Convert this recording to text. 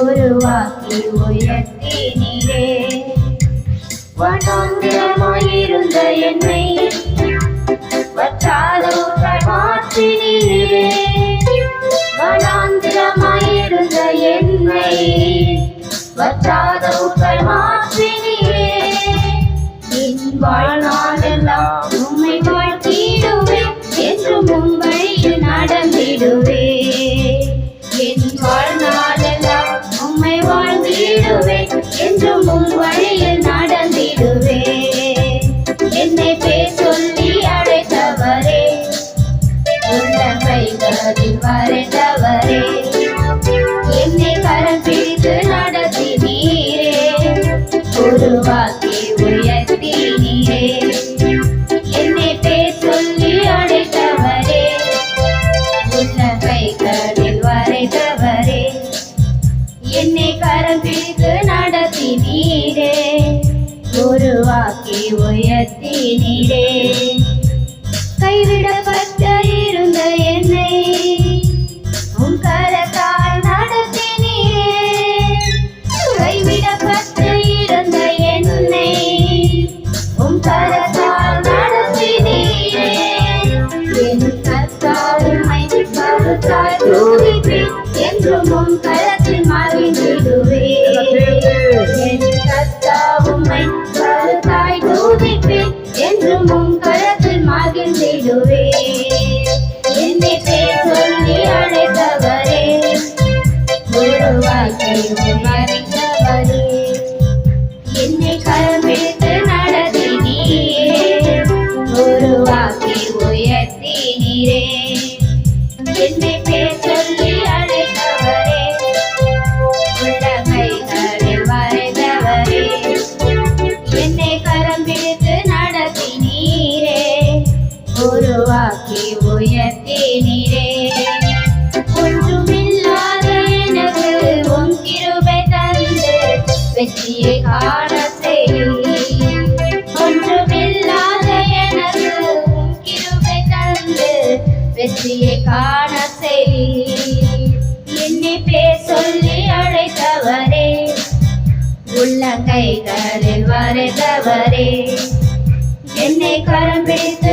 உருவாக்கி உயர்த்தினீரே வனாந்திரமாயிருந்த என்னை வற்றாத ஊற்றாய் மாற்றினீரே வனாந்திரமாயிருந்த என்னை வற்றாத ஊற்றாய் மாற்றினீரே என் வாழ் என்னை பேர் சொல்லி அழைத்தவரே. உள்ள வரைந்தவரே என்னை கரம் பிடித்து நடத்தி நீரே உருவாக்கி உயர்த்தி நீரே என்னை பேர் சொல்லி அழைத்தவரே. உள்ள கைகளில் வரைந்தவரே என்னை கரம் பிடித்து நடத்தி நீரே உருவாக்கி உயர்த்தினீரே கைவிடப்பட்ட இருந்த என்னை உன் கரத்தால் நடத்தினீரே கைவிடப்பட்ட இருந்த என்னை உன் கரத்தால் நடத்தினீரே என் என்றும் உன் கரத்தில் மகிழ்ந்திடுவே என்னை பேர் சொல்லி அழைத்தவரே. ஒரு உருவாக்கி மறைந்தவரே என்னை கரமிழ்த்து நடத்தினீரே. ஒரு உருவாக்கி உயர்த்தினீரே. என்னை பேர் வெற்றியை காண செய் என்னை பேர் சொல்லி அழைத்தவரே. உள்ள கைகளில் வரைந்தவரே. என்னை கரம் பிடித்து